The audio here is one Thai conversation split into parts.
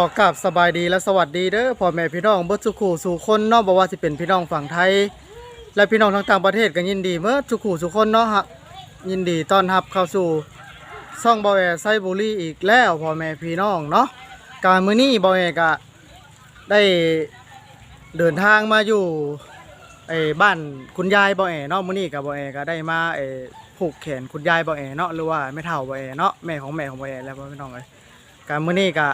ขอกราบสบายดีและสวัสดีเด้อพ่อแม่พี่น้องเบิดสุขูสู่คนเนาะบ่ว่าสิเป็นพี่น้องฝั่งไทย และพี่น้องทางต่างประเทศก็ยินดีเมื่อสุขูสู่คนเนาะฮะยินดีต้อนรับเข้าสู่ซ่องบอแอไซบุรีอีกแล้วพ่อแม่พี่น้องเนาะการมือนี้บอแอก็ได้เดินทางมาอยู่ไอ้บ้านคุณยายบอแอเนาะมือนี้ก็บบอแอก็ได้มาไอ้ผูกแขนคุณยายบอแอเนาะหรือว่าแม่เฒ่าบอแอเนาะแม่ของแม่ของบอแอแล้วพ่อแม่พี่น้องเอ้ยการมือนี้ก็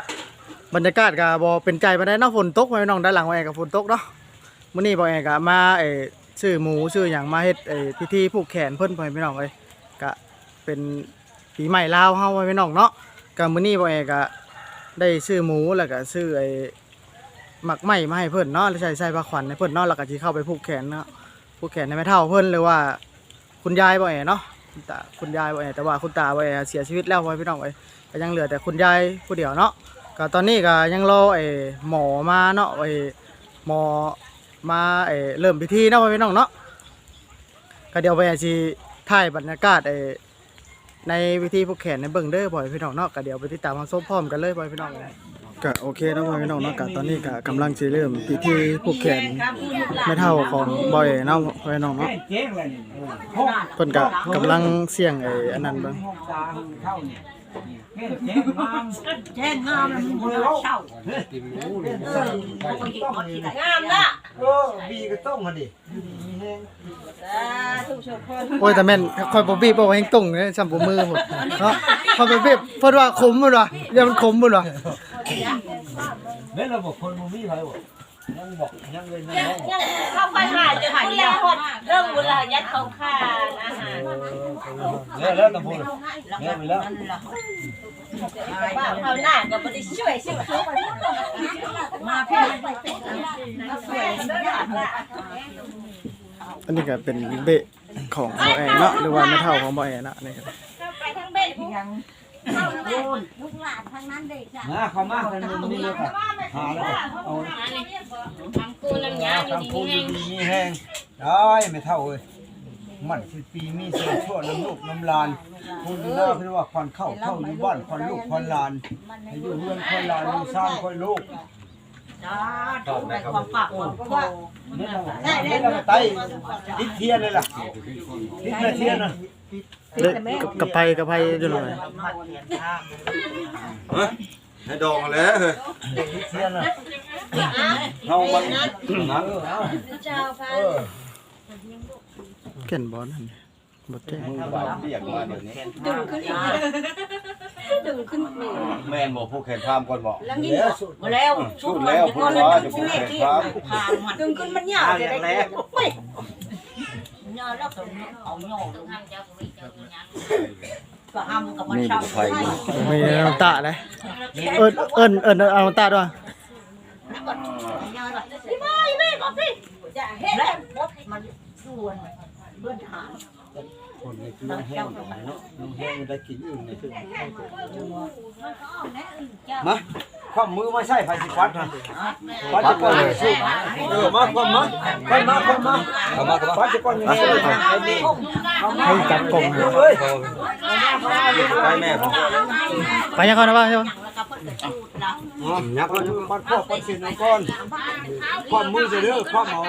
บรรยากาศก็บ่เป็นใจปานใดเนาะฝนตกไว้น้องด้านหลังไว้ก็ฝนตกเนาะมื้อนี้บ่แอกมาเอ่อซื้อหมูซื้อหยังมาเฮ็ดเอพิธีผูกแขนเพิ่นพ่อแม่พี่น้องเอ้ยก็เป็นปีใหม่ลาวเฮาไว้พี่น้องเนาะก็มื้อนี้บ่แอกได้ซื้อหมูแล้วก็ซื้อไอ้หมักไหม้มาให้เพิ่นเนาะแล้วใส่ใส่ผ้าขวัญให้เพิ่นเนาะแล้วก็สิเข้าไปผูกแขนเนาะผูกแขนให้แม่เฒ่าเพิ่นหรือว่า คุณยายบ่แอเนาะคุณตาคุณยายบ่แอแต่ว่าคุณตาบ่แอเสียชีวิตแล้วพ่อแม่พี่น้องเอ้ยก็ยังเหลือแต่คุณยายผู้เดียวเนาะ ก็ตอนนี้ก็ยังรอไอ้หมอมาเนาะไอ้หมอมาไอ้เริ่มพิธีเนาะพี่น้องเนาะก็เดี๋ยวไปสิถ่ายบรรยากาศไอ้ในพิธีผูกแขนในเบิ่งเด้อพ่อยพี่น้องเนาะก็เดี๋ยวไปติดตามฟังส้มพร้อมกันเลยพ่อพี่น้องก็โอเคนะพ่อพี่น้องเนาะก็ตอนนี้ก็กำลังสิเริ่มพิธีผูกแขนไม่เท่าของบอยเนาะพ่อพี่น้องเนาะเจ๊งเลยนี่เออเพิ่นก็กำลังเสี่ยงไอ้อันนั้นเบิ่ง ห้องาห้องเท่านี่เจ๊งเจ๊งมามแจ้งงามแล้วมึงบ่ได้เช่งามละเออบีก็ต้องมาดิโอ้ยแต่แม่นคอยบ่บีบบ่ให้ตรงเนี่ยซ้ำบ่มือหมดเนาะคอยบ่บีบเพิ่นว่าขมพุ่นว่ะเดี๋ยวมันขมพุ่นว่ะเม่เราบอกคนมึงมีไรบอก ยังบอกยังเลยนั่งร้องยังเข้าไปหาจะหายยาหดเรื่องเวลายัดเขาค่าอาหารเนี่ยแล้วตะพูนเนี่ยไปแล้วว่าเขาหน้าก็ไม่ได้ช่วยช่ไหมมาพี่อันนี้ก็เป็นเบะของบ่แอเนาะหรือว่าไม่เท่าของบ่แอนะนี่ครับไปทั้งเบ็ดยัง ลูกหลานทางนั้นเด็กจ้ะมาเข้ามากันมึงนี่เลยค่ะหาแล้วเอาทำกูน้ำยาอยู่ทำดีพูดนี่ดีมีแห้งได้ไม่เท่าเลยมันสิปีมีเสือชั่วน้ำลูกน้ำลานคุณหน้าเพื่อว่าควันเข้าเข้าอยู่บ้านควันลูกควันลานให้อยู่เรือนควันลานอยู่สร้างควันลูก จ้าถูกในความปากความโคนี่เรานี่เราไตดิเทียนเลยล่ะดิแม่เทียนน่ะเด้กับกับไผกับไผอยู่หน่อยให้ดองมาแล้วเฮ้ยดิเทียนน่ะเอามันนั้นเออเอาเจ้าพาเออเก่นบ่นั่น บ่แจ้งมึงบ่าวเรียกมาเดี๋ยวนี้ดึงขึ้นดึงขึ้นแม่นบอกผู้แข่งข้ามก่อนบอกแล้วนี่แล้วสุดมาแล้วพูดแล้วพูดว่าจะผู้แข่งข้ามผ่านมันดึงขึ้นมันยาวจะได้ไม่เนาะแล้วก็เอาโยกก็ห้ามกับมันนี่เช่าบุกไฟมามีน้ำตาเลยเอิ้นเอิ้นเอิ้นเอาน้ำตาด้วยพี่ไม่ไม่บอกพี่อย่าเฮ็ดแล้วมันส่วนเบื้องหาง คนนี้คือน้องแห้งเนาะน้องแห้งได้กินอื่นนี่คือมาความมือม่ใช่ไฟสิฟัดนะฟัดจะก่อนสู้เออมาความมาค่อยมาค่อยมาเอามาเอามาฟัดจะก่อนยังไงเลยไอ้นี่ให้จับกล่องเฮ้ยไปแม่ไปยังก่อนนะบ้างใช่ปะ ยับแล้วฟัดข้อฟัดเส้นก่อนความมือจะเด้อความเมา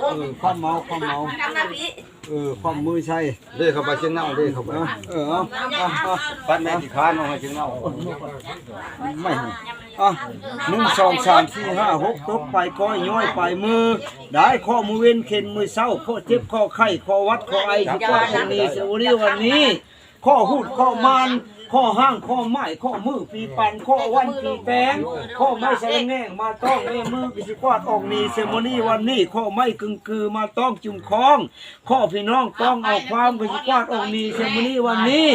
เออความเมาความเมาทำหน้าพี่เออความมือใช่เด้เข้าไปเชียงเน่าเด้เข้าไปเออเอาเอาเอาปัดแม่ที่ค้านมาให้เชียงเน่าไม่อะหนึ่งสองสามสี่ห้าหกตบไปก้อยย้อยไปมือ ได้ข้อมือเว้นเข็นมือเศร้าข้อเจ็บข้อไข้ข้อวัดข้อไอที่ข้อตรงนี้เสวรีวันนี้ ข้อหูดข้อมาน ข้อห้างข้อไม้ข้อมือปีปันข้อวันปีแปงข้อไม้ใส่แง่งมาต้องเอ้มือกิสิควาดออกนีเซมอนี่วันนี้ข้อไม้กึ่งกือมาต้องจุ่มคล้อง ข้อพี่น้องต้องเอาความกิสิควาดออกนีเซมอนี่วันนี้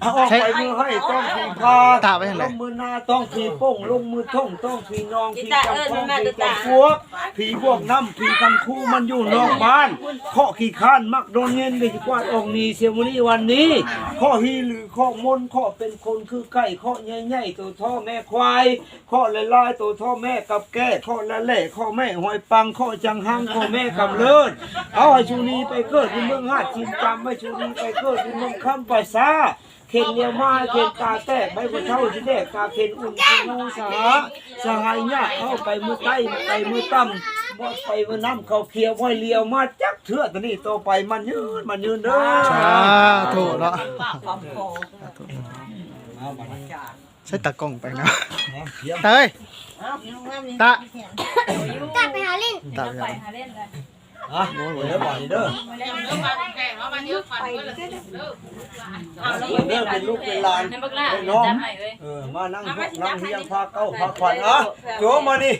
เอาออกไปมือให้ต้องผีพาตาไปทางไหนลงมือหน้าต้องผีโป้งลงมือท่งต้องผีนองผีจำต้องผีจำพวกผีพวกน้ำผีคันคู่มันอยู่นอกบ้านข้อขี้ข้านมักโดนเงินกิสิควาดออกนีเซมอนี่วันนี้ ข้อฮีหรือข้อมนข้อเป็นคนคือไก่ข้อใหญ่ๆตัวท่อแม่ควายข้อละลายตัวท่อแม่กับแก้ข้อละแหล่ข้อแม่หอยปังข้อจังหังข้อแม่กำเลิศเอาให้ชูนีไปเกิดที่เมืองหาดจินจำให้ชูนีไปเกิดที่เมืองคำไปซาเข็นเลียวมาเข็นกาแตกใบบัวเท่าที่แดกกาเข็นอุ่นคูสาสหายเนี่ยเข้าไปมือใต้ไปมือต่ำ บ่ไปมือน้ำเขาเคียวบ่เลี้ยวมาจักเถื่อตัวนี้ต่อไปมันยืนมันยืนเด้อสาธุเนาะปากความโกใช้ตากล้องไปนะตาเอ้ยตาตัดไปหาลิ้นตาไปไปเอาหาเล่นเลยอะเดี๋ยวบ่อยเด้อเอาแล้วเด้อเป็นลูกเป็นหลานในบักล่าเป็นน้องจำให้เลยเออมานั่งพวกนั่งเฮียงพาเก้าพาขวัญอะโจมานี่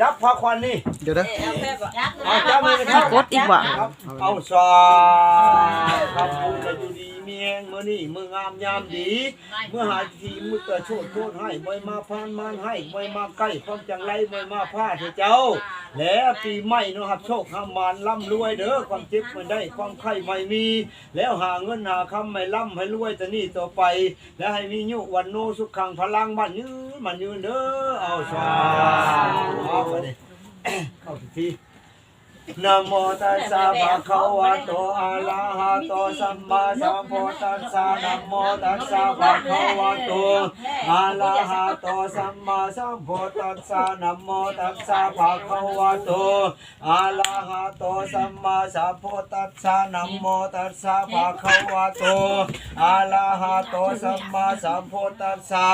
จับพาขวัญนี่ เดี๋ยวเด้อเอาจับมือกันครับกดอีกว่ะครับเอาสาครับคุณจะอยู่ดีมีแหงมื้อนี้มื้องามยามดี เมื่อหาทีมือเกิดโชดโทษให้บ่มาพานมานให้บ่มาใกล้ความจังไรบ่มาพาเถอเจ้า แล้วปีใหม่นะครับโชคหามานร่ำรวยเด้อความเจ็บไม่ได้ความไข้ไม่มี แล้วหาเงินหาคำไม่ร่ำให้รวยแต่นี่ต่อไป แล้วให้มียุวันโนสุขังพลังมันยืนมันยืนเด้อเอาสาเอาไปดิ เข้าพิธี นะโมตัสสะภะคะวะโตอะระหะโตสัมมาสัมพุทธัสสะนะโมตัสสะภะคะวะโตอะระหะโตสัมมาสัมพุทธัสสะนะโมตัสสะภะคะวะโตอะระหะโตสัมมาสัมพุทธัสสะนะโมตัสสะภะคะวะโตอะระหะโตสัมมาสัมพุทธัสสะ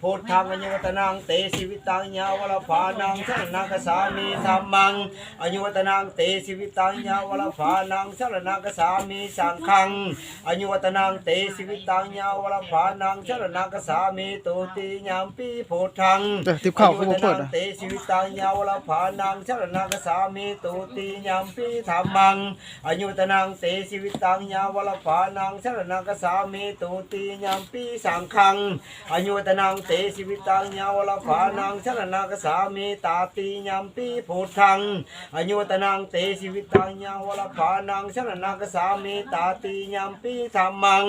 พุทธังอยุตนังเตสิวิตังยาวลภานังสรนังกสามีธัมมังอายุวัตนังเตสิวิตังยาวลภานังสรนังกสามีสังฆังอายุวัตนังเตสิวิตังยาวลภานังสรนังกสามีตุติยามปีโพธังเดี๋ยวติบข้าวคือบ่เปิดอายุวัตนัอะงเตสิวิตังยาวลภานังสรนังกสามีตุติยามปีธรรมังอายุวัตนังเตสิวิตังยาวลภานังสรนังกสามีตุติยามปีสังฆังอายุวัตนังเตสิวิตังยาวลภานังสรนังกสามีตาติยามปีโพธังอายุวัตนังเตสิวิตังยาวลภานังชนะนังกสามิตาติยามปีธรรมัง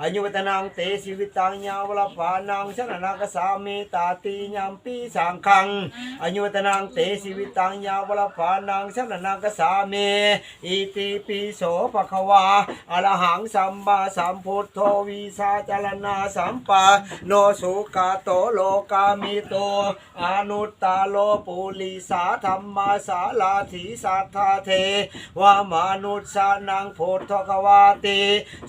อายุวัตนังเตสิวิตังยาวลภานังชนะนังกสามิตาติยามปีสังฆังอายุวัตนังเตสิวิตังยาวลภานังชนะนังกสามิอิติปิโสภควาอรหังสัมมาสัมพุทโธวิสาจารณาสัมปาโนสุกาโตโลกามิโตอนุตตาโลปุลิสาธรรมาสาลาถีสัทธาเทวามนุษย์สานังโพธกวาติ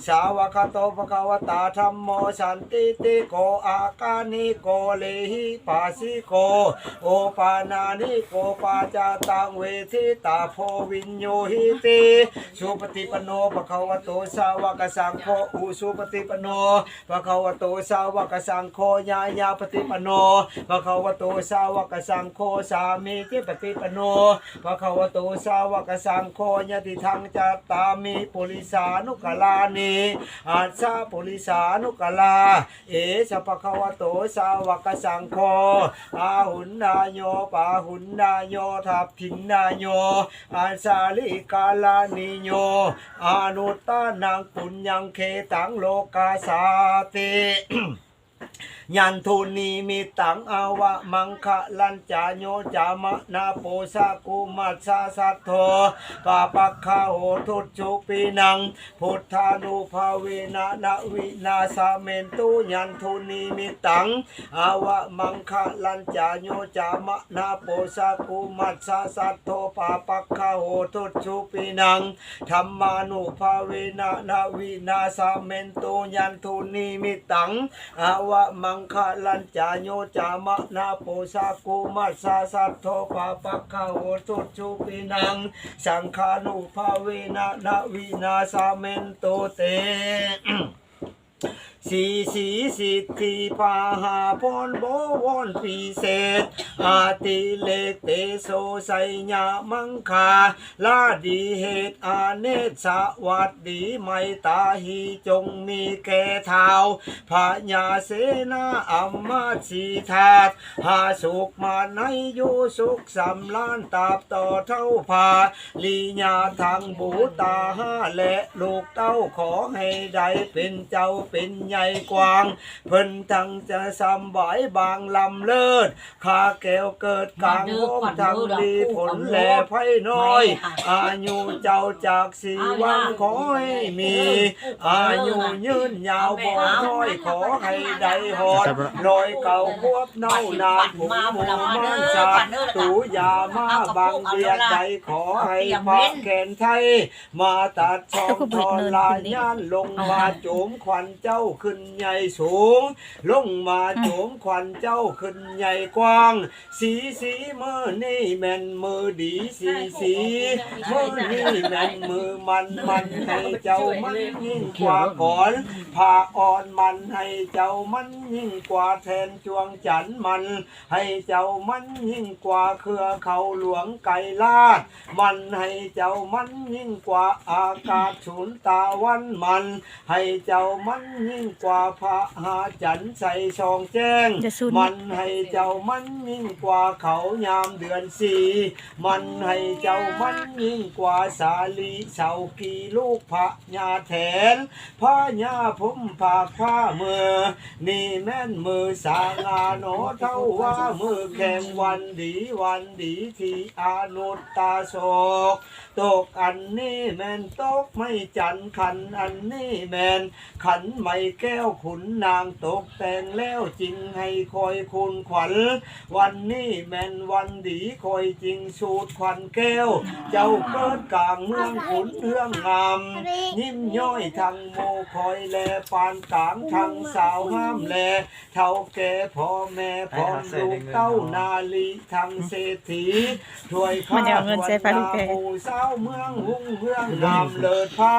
สาวกโตภควตาธรรมโมสันติติโกอากานิโกเลหิปัสสิโก โอปานานิโกปาจาตังเวทิตาโพวินโยหิติสุปฏิปโนภควโตสาวกสังโฆอุสุปฏิปโนภควโตสาวกสังโฆญาญาปฏิปโนภควโตสาวกสังโฆสามีจิปฏิปโนภควโตสาาวกสังโฆยติทังจัตตามิปุริสานุกลานิอาสาปุริสานุกลา เอสะภควโตสาวกสังโฆอาหุนนายโยปาหุนนายโยทัพพินนายโยอาสาลิกาลานิโยอานุตตานังปุญญังเคตังโลกาสาติ ยันทุนีมิตังอาวะมังคะลันจาโยจามะนาโปสะกุมัสสะสัทโธปาปักขะโหทุจุปีนัง พุทธานุภาเวนะนะวินาสาเมนตุยันทุนีมิตังอาวะมังคะลันจาโยจามะนาโปสะกุมัสสะสัทโธปาปักขะโหทุจุปีนังธรรมานุภาเวนะนาวินาสาเมนตุยันทุนีมิตังอาวะมังคาลันจาโยจามะนาโปสากุมัสสะสัทโทปาปักขะโหตุจุปินัง สังฆานุภาเวนะนาวินาสาเมนโตเต สีสีสิทธิปาหาพรบวรปีเศษอาติเลกเตโสไสญามังคาลาดีเหตุอาเนศสวัสดีไมตาหีจงมีแก่เท้าพญญาเสนาอัมมาสีธาตหาสุขมาในยูสุขสำลานตาบต่อเท่าพาลีญาทางบูตาห้าและลูกเต้าขอให้ได้เป็นเจ้าเป็นใหญ่ญ่กว้าง เพิ่นทั้งจะสำบายบางลำเลิศขาแก้วเกิดกลางโฮมทั้งดีผลแลไพ่น้อย อายุเจ้าจากสีวันขอให้มี อายุยืนยาวบ่น้อยขอให้ได้หอดลอยเก่าควบเน่านานผมหมูมันสาดตูยามาบางเบียดใจขอให้พักแขนไทย มาตัดช่องทอลายย่านลงมาโจมควันเจ้าขึ้นใหญ่สูง ลงมาโจมควันเจ้าขึ้นใหญ่กว้าง สีสีมือนี่แม่นมือดีสีสีมือนี่แม่นมือมันมันให้เจ้ามันยิ่งกว่าก่อนผ่าอ่อนมันให้เจ้ามันยิ่งกว่าแทนจวงจันทร์มัน ให้เจ้ามันยิ่งกว่าเครือเขาหลวงไก่ลาด มันให้เจ้ามันยิ่งกว่าอากาศฉุนตาวันมัน ให้เจ้ามันยิ่งกว่าพระหาจันทร์ใส่ชองแจ้งจะสุดมันให้เจ้ามันยิ่งกว่าเขายามเดือนสี่มันให้เจ้ามันยิ่งกว่าสาลีเสากีลูกพระญาแทนพระญาผมผากผ้ามือ นี่แม่นมือสางาโนเท่าว่ามือแข่งวันดีวันดีที่อานุตตาโศก ตกอันนี้แมนตกไม่จันขันอันนี้แมนขันไม่แก้วขุนนางตกแต่งแล้วจริงให้คอยคุณขวัญ วันนี้แมนวันดีคอยจริงสูดควันแก้ว เจ้าเกิดกลางเมืองขุนเรื่องงาม ยิ้มย่อยทางโมคอยแลปานกลางทางสาวห้ามแลเท่าแก่พ่อแม่พ่อลูกเต้านาลีทางเศรษฐีถวยข้ามันจะเอาเงินใส่ไฟถลูวยกแกนาหมู่สาวเมืองหุ่งเมืองงามเลิศผ้า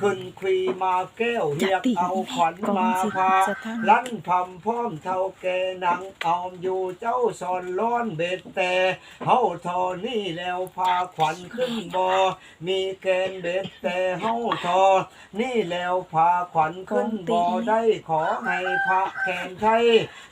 ขึ้นควีมาแก้วเรียกเอาขวัญมาพาลั่นพำพร้อมเท่าแกนังออมอยู่เจ้าสอนร้อนเบ็ดแต่เฮาทอนี่แล้วพาขวัญขึ้นบอมีแกนเบ็ดแต่เฮาทอนี่แล้วพาขวัญขึ้นบอได้ขอให้พระแกนไทย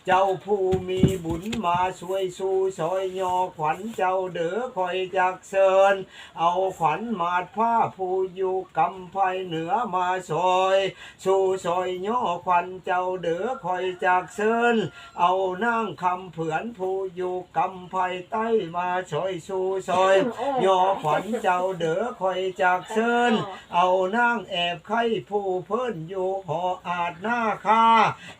เจ้าผู้มีบุญมาช่วยสู้ซอยยอขวัญเจ้าเด้อคอยจักเซินเอาขวัญมาดผ้าผู้อยู่กำไพเหนือมาซอยสู้ซอยย่อขวัญเจ้าเด้อคอยจากเซินเอานางคำเผือนผู้อยู่กำไพใต้มาซอยสู้ซอยย่อขวัญเจ้าเด้อคอยจากเซินเอานางแอบไข่ผู้เพิ่นอยู่หออาจหน้าคา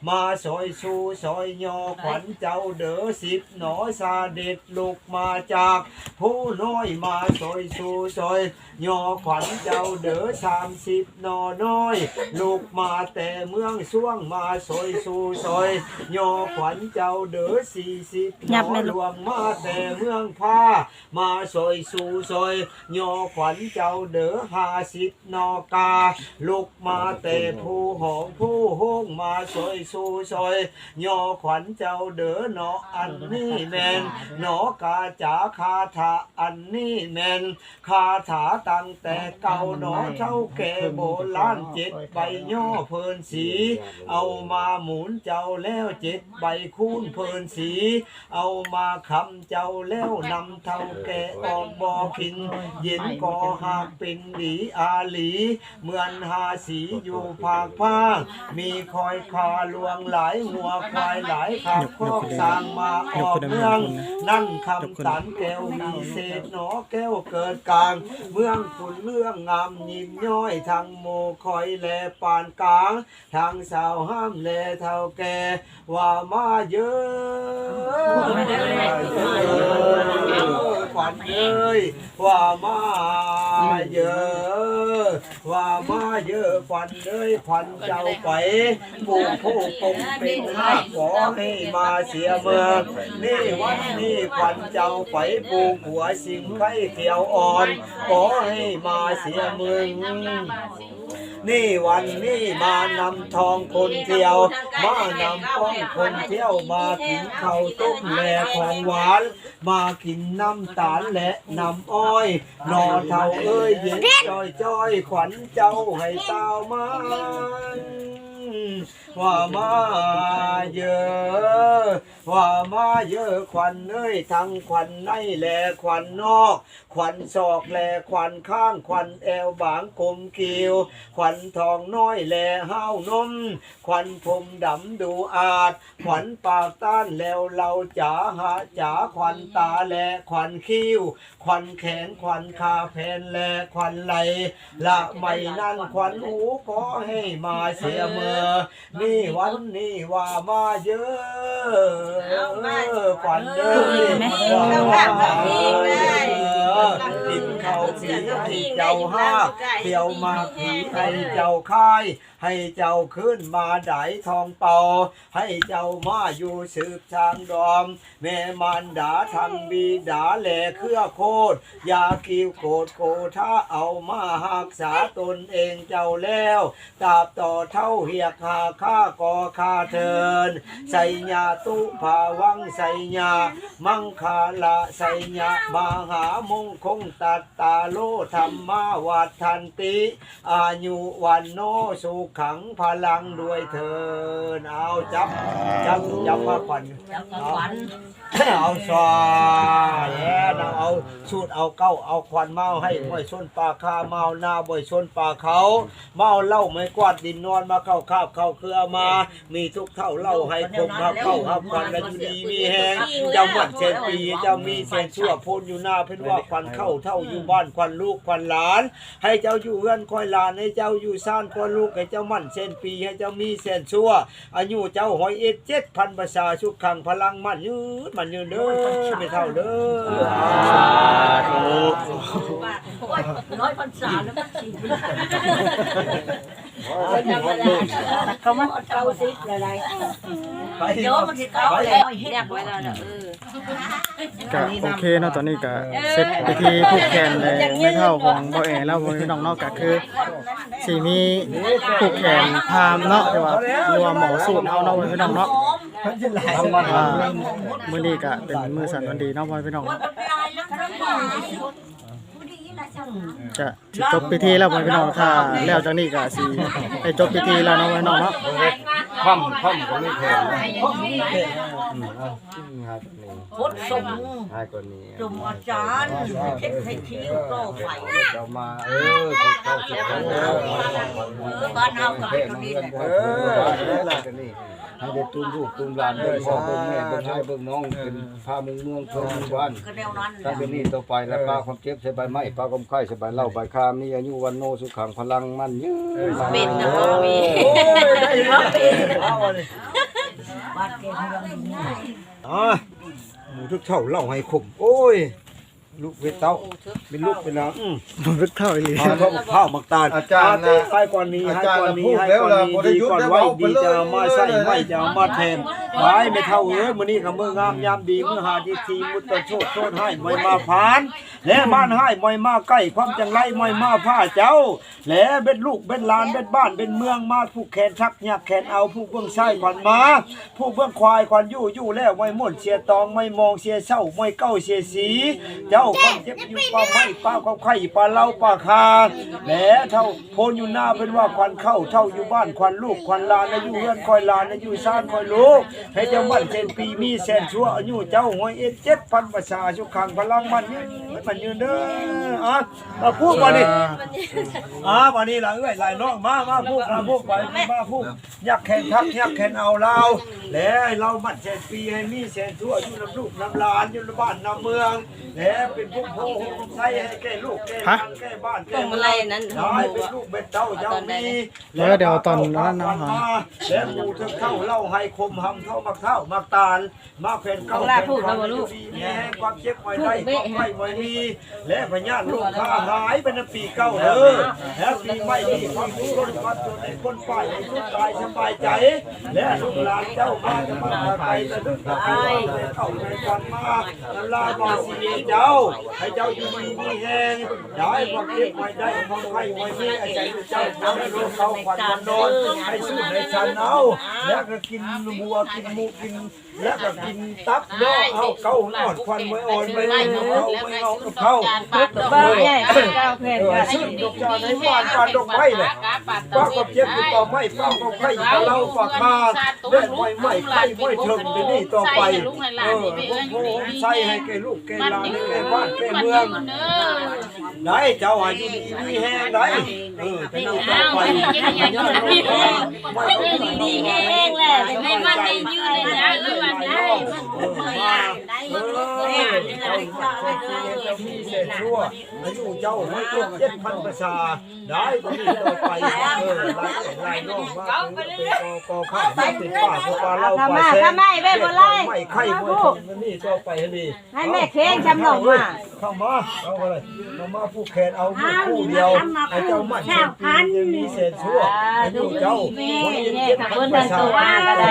มาซอยสู้ซอยย่อขวัญเจ้าเด้อสิบหนอซาเด็ดลูกมาจาก ผู้น้อยมาซอยสู้ซอยย่อขวัญเจ้าเด้อสามสิบหนอน้อย ลูกมาแต่เมืองช่วงมาซอยสู้ซอยย่อขวัญเจ้าเด้อสี่สิบหนยัอบแม่หลูลกวงมาแต่เมืองผ้ามาซอยสู้ซอยย่อขวัญเจ้าเด้อห้าสิบนอกา ลูกมาแต่ผู้หองผู้ห้องมาซอยสู้ซอยย่อขวัญเจ้าเด้อหนออันนี้แมนหนอกาจ๋าคาถาอันนี้แมนคาถาตั้งแต่เก่าหนอเท่าแก่โบราณเจ็ดใบย่อเพลินสี เอามาหมุนเจ้าแล้วเจ็ดใบคูณเพลินสี เอามาคำเจ้าแล้วนำเท่าแก่ออกบอกิน เย็นก็หากเป็นดีอาหลี เหมือนหาสีอยู่ภาคภาคมีคอยคาลวงหลายหัวควายหลายขับครอกสร้างมาออกเมือง นั่นคำตันแก้วมีเศษหนอแก้วเกิดกลางเมื่องขุนเรื่องงามยิ้มย้อยทางโมคอยแลปานกลางทางสาวห้ามแลเท่าแก่ว่ามาเยอะขวัญเอ้ยว่ามาเยอะว่ามาเยอะขวัญเอ้ยขวัญเจ้าไปผู้ผู้คงเป็นห้าขอให้มาเสียเมืองนี่วันนี้ขวัญเจ้าไปปลูกหัวสิ่งไข่เขียวอ่อนขอให้มาเสียเมือง นี่วันนี้มานำทองคนเที่ยว มานำป้องคนเที่ยวมากินข้าวต้มแลของหวาน มากินน้ำตาลและน้ำอ้อยนอเท่าเอ้ยเย็นจอยจอยขวัญเจ้าให้เต้ามันว่ามาเยอะ ว่ามาเยอะควันเอ้ยทั้งควันในแลควันนอก ควันศอกแลควันข้างควันแอวบางกลมคิวควันทองน้อยแลห้าวนม ควันผมดำดูอาจควันปากต้านแล้วเราจ๋าหาจ๋าควันตาแลควันคิ้วควันแขนควันขาแผ่นแลควันไหลละไม่นั่นควันหูขอให้มาเสียเมื่อนี่วันนี้ว่ามาเยอะควันเดินว่ามาเยอะกินข้าว ผีให้เจ้าห้าเที่ยวมาผีให้เจ้าค่าย ให้เจ้าขึ้นมาไดทองเป่า ให้เจ้ามาอยู่สืบทางดอม แม่มันดาทางบีดาแหล่เครือโคตรอยาคิวโกดโกถ้าเอามาหักษาตนเองเจ้าแล้วตราบต่อเท่าเหียกหาค่ากอคาเทินใส่ยาตุภาวังใส่ยามังคาละใส่ยามหามงคงตัดตาโลธรรมาวัฏทันติ อายุวันโนสุขังพลังด้วยเถินเอาจับ จับ จับมาก่อนเอาเอาซอแล้วนะ เอาสูดเอาเก้าเอาควันเมาให้บ่อยชนปลาคาเมาหน้าบ่อยชนปลาเขาเมาเหล้าไม่กวาดดินนอนมาเข้าข้าวเข้าเครือมา มีทุกเท่าเหล้าให้คมมาเข้าหับควันและอยู่ดีมีแหงเจ้าหมันเชนปีเจ้ามีเส้นชั่วพ้นอยู่หน้าเพิ่นว่าควันเข้าเท่าอยู่บ้านควันลูกควันหลาน ให้เจ้าอยู่เฮือนคอยหลานให้เจ้าอยู่ซ่านคอยลูกให้เจ้ามั่นเส้นปีให้เจ้ามีเส้นชั่วอายุเจ้าหอยเอ็ดเจ็ดพันประชาชุกขังพลังมันยืดมันยืนเด้อไม่เท่าเด้อร้อยพันสามแล้วมันสี่เขามาเก้าสิบอะไรไปเดี๋ยวมันจะเก้าไปแล้วเรียกไว้แล้วเออก็โอเคเนาะตอนนี้ก็เสร็จพิธีผูกแขนเลยไม่เท่าของบ่แอแล้วบ่พี่น้องเนาะก็คือสิมีผูกแขนพราหมณ์เนาะแต่ว่าหรือว่าหมอสูตรเฮาเนาะพี่น้องเนาะอ่ามื้อนี้ก็เป็นมื้อสันวันดีเนาะพ่อพี่น้อง จะสิจบพิธีแล้วพ่อพี่น้องถ้าแล้วจากนี้ก็สิได้จบพิธีแล้วเนาะพ่อพี่น้องเนาะ คว่ำคว่ำก็ไม่แข็งอืมเอาหาตัวนี้พุทธสงฆ์หาตัวนี้จุมอาจารย์เช็ดให้คิ้วโตไฟเจ้ามาเออถูกเข้าถูกเข้าแล้วบ้านเฮากับตรงนี้แหละเออแล้วล่ะตัวนี้ให้ได้ตุ้มลูกตุ้มหลานเบิ่งพ่อเบิ่งแม่เบิ่งให้เบิ่งน้องเป็นพาเมืองเมืองชนหมู่บ้านก็แนวนั้นถ้าเป็นนี่ต่อไปแล้วป้าความเจ็บใส่ใบไม้ป้าความไข้ใส่ใบเหล้าใบคามีอายุวันโนสุขังพลังมันยืนเป็นนะพ่อมีโอ้ยได้แล้วเอาเลยบ้านเก่งเมืองนี้อะหมู ทุกเท่าเล่าให้ขมโอ้ย ลูกเป็นเต้าเป็นลูกเป็นนางอืมมันเป็นเท่าอีหลีข้าวข้าวข้าวมักตาลอาจารย์นะให้ก่อนนี้อาให้จารย์ก่อนน่ะนี้พูดให้แล้วก่อนล่ะนี้บ่ได้ดีหยุดก่อนได้ไว้เว้าไปดีเลยจะเอามาใส่ไม่จะเอามาแทนไว้ไม่เท่าเอ้ยมื้อนี้ก็มื้องามยามดีมื้อหาดีทีมุตตะโชดโทษให้มวยมาผ่าน และบ้านให้มวยมาใกล้ความจังไรมวยมาผ้าเจ้า และเบ็ดลูกเบ็ดลานเบ็ดบ้านเป็นเมืองมาผู้แขนชักยักแขนเอาผู้เบื้องซ้ขวัญมา ผู้เบื้องควายขวัญยู่ยู่แล้วไม่หม่นเสียตองไม่มองเสียเศร้าไม่เก้าเสียสี เจ้าความเจ็บอยู่ปลาไม้ปลาความไข่ปลาเล่าปลาคาแหละเท่าโพนอยู่หน้าเป็นว่าควันเข้าเท่าอยู่บ้านควันลูกควันลานอายุเฮือนคอยลานอายุซ่านคอยลูกให้เจ้ามั่นเซนปีมีแสนชั่วอายุเจ้าหวยเอ็ดเจ็ดพันประชาชุกขังพลังมันนมันยืนเด้ออะมาพูดมาดิอะมานี่ล่ะเอ้ยหลายน้องมามาพูดมาพูดไปมาพูดอยากแข่งทักอยากแข่งเอาเราแล้วเรามั่นเซนปีให้มีแสนชั่วอยู่น้ำลูกน้ำหลานอยู่ในบ้านน้ำเมืองแล้วเป็นพวกโพหงไส้ให้แก่ลูกแก่บ้านแก่บ้านแก่ต้องเมือะไรองนั้นได้เป็นลูกเป็นเต้าเจ้ามีเดี๋ยวเดี๋ยวตอนนั้นนะฮะแล้วหมูถึงเข้าเล่าให้คมหำเท่ามักเท่ามักตาลมาเพ่นเข้าแง่ความเจ็บไว้ได้ความไม่ไว้มีและพญาลูกข้าหายเป็นปีเก้าเด้อแล้วปีไม่มีความรู้รสความจนในคนฝ่ายในทุกกายสบายใจ และลูกหลานเจ้ามาจะมาไปจะดึกตะไคร้เข้าในกันมาลามาสีเจ้า ให้เจ้าอยู่ดีมีแหงย้ายความเจ็บไว้ได้ความไข้ไว้มีอาศัยเจ้าทำให้ลูกเขาขวัญนนอนให้สู้ในชันเอาแล้วก็กินบัวกินหมูกิน แล้วก็กินตับเนาะเอาเก้าหอดควันไว้อ่อนไว้เอาไม่เอากับเขาบ้าใหญ่เก้าเพเออซึ่งดอกจานในบ้านปานดอกไม้เลยป้ากับเจ็บอยู่ต่อไม้ป้ากับไข่กับเราฝากมาเล่นไม้ไม้ไข่ไม้ถึงในนี่ต่อไปเออโอ้โหใส่ให้แกลูกแกหลานแกบ้านแกเมืองได้เจ้าอายุดีมีแฮงได้เออจะนำต่อไปดีแห้งแหละไม่มันได้ยืนเลยนะเออวันได้เออมาเออเจ้าเจ้ามีเศษชั่วอายุเจ้าไม่ต้องเจ็ดพันประชาได้ก็มีต่อไปเออไล่ไล่น้องมาเป็นกอข้าวเป็นป้าเป็นป้าเราป้าแซ่ไม่ไข่บ่ทำนี่ต่อไปนี่ให้แม่เค้งจำลองมาเข้ามาเอาเลยเข้ามาผู้แขนเอาผู้เดียวให้เจ้ามันเป็นปียังมีเศษชั่วอายุเจ้าคนยังเจ็ดพันประชา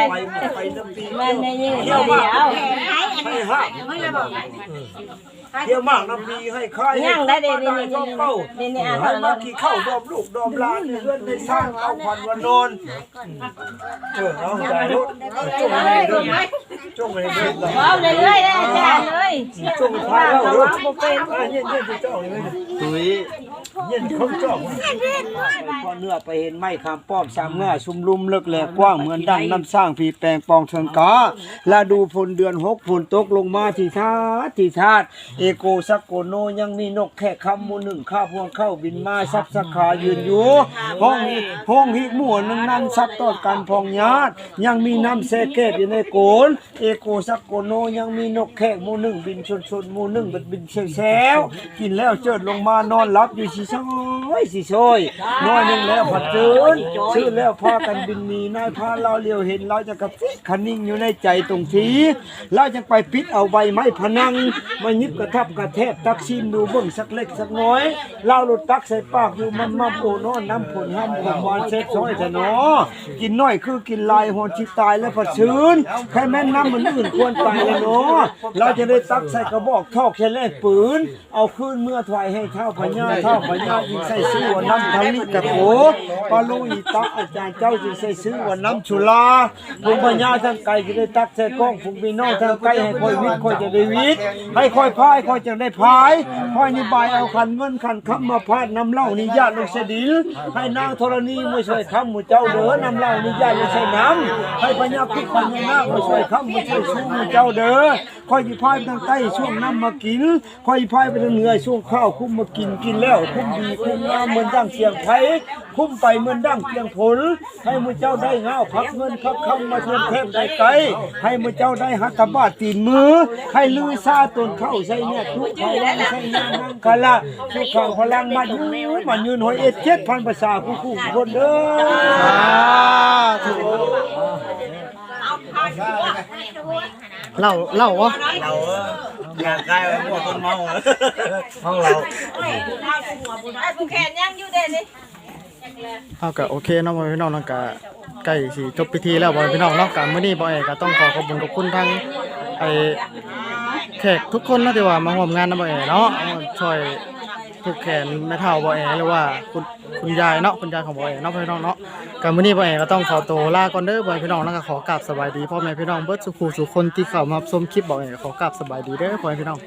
ไปไปน้ำปีมันได้ยืนเที่ยวเดีมากยวให้ห้าเที่ยวมากน้ำปีให้ค่ายให้ก็เป้าให้มากี่เข้าดอมลูกดอมลานเพื่อนในสร้างเอาควันวันนอนเออเอาใจรถจุ่มในเดินจุ่มในเดินเอาเลยเลยเลยอาจารย์เลยจุ่มท้ายเรารถเย็นเย็นเจ้าเลยตุย เย็นเขาจ้องพอเนื้อไปเห็นไม้คำป้อมสามเงาชุมลุมเลิกแหลกกว้างเหมือนดังน้ำสร้างผีแปลงปองเชิงกาและดูพลเดือนหกฝนตกลงมาที่ท่าที่ธาตุเอโกสักโกโนยังมีนกแค่คำมูหนึ่งข้าพวงเข้าบินมาซับสขายืนอยู่ห้องนี้ห้องหิหมู่นึงนั่นซับต้นกันพองญาติยังมีน้ำเซเกตอยู่ในโกนเอโกสักโกโนยังมีนกแขกหมูหนึ่งบินชนชนมูหนึ่งบินบินเซลเซลกินแล้วเจิดลงมานอนรับอยู่สิซอยสิซอยน้อยหนึงแล้วผัดเจินชื่อแล้วพากันบินหนีนายพาเราเลี้ยวเห็นเราจะกระฟิกคันนิ่งอยู่ในใจตรงทีเราจะไปปิดเอาใบไม้พนังมายิบกระทับกระแทบตักชิมดูเบิ่งสักเล็กสักน้อยเราหลุดตักใส่ปากอยู่มันมัมโอนอนน้ำผลห้ำผมหวานเซ็ตซอยแต่เนาะกินน้อยคือกินลายหอนชิตายแล้วผัดชื้นใครแม่นน้ำมันอื่นควรตายแล้วเนาะเราจะได้ตักใส่กระบอกท่อแค่แลกปืน เอาคืนเมื่อถวายให้เท่าพญาเท่าพญายิงใส่ซื้อว่าน้ำทะลิกระโผ ปลาลูอีตักอาจารย์เจ้าจึงใส่ซื้อว่าน้ำชุลาพงพญาทางไกลจะได้ตักใส่กล้องพงมีน้องทางไกลให้คอยวิทย์คอยจะได้วิทย์ให้คอยพายคอยจะได้พายคอยนิบายเอาขันเงินขันคำมาพาดน้ำเหล้านิยาลงเสดิลให้นางธรณีมาช่วยคำมู่เจ้าเด้อน้ำเหล้านิยาลงใส่น้ำให้พญาพุทธพญานาคมาช่วยคำมาช่วยชูมู่เจ้าเด้อคอยยิพายทางใต้ช่วงน้ำมากินคอยยิพายไปทางเหนือช่วงข้าวคุ้มมากินกินแล้วคุ้มดีคุ้มงามเหมือนดังเสียงไผ่คุ้มไปเหมือนดังเสียงผล ให้หมู่เจ้าได้เงาพักเงินพักคำมาเชิญเทพได้ไกลให้หมู่เจ้าได้หัตถบาทตีนมือ ให้ลือซาตนเข้าใส่เนี่ยทุกข์ใส่นางนังกะละทุกขังพลังมายืนมายืนหอยเอ็ดเจ็ดพันภาษาคู่คู่คนเด้ออ่าถูกเล่าเล่าวะอยากได้พวกคนเมาห้องเราผู้แขนยังอยู่เด่นนี่ เอาก็โอเคเนาะบ่พี่น้องเนาะก็ใกล้สิจบพิธีแล้วบ่พี่น้องเนาะก็มื้อนี้บ่เอกก็ต้องขอขอบคุณขอบคุณทั้งไอ้แขกทุกคนเนาะที่ว่ามาร่วมงานนะบ่เอกเนาะช่วยผูกแขนแม่เฒ่าบ่เอกหรือว่าคุณคุณยายเนาะคุณยายของบ่เอกเนาะพี่น้องเนาะก็มื้อนี้บ่เอกก็ต้องขอตัวลาก่อนเด้อบ่พี่น้องแล้วก็ขอกราบสบายดีพ่อแม่พี่น้องเบิดสุขูสุคนที่เข้ามาชมคลิปบ่เอกขอกราบสบายดีเด้อพ่อแม่พี่น้อง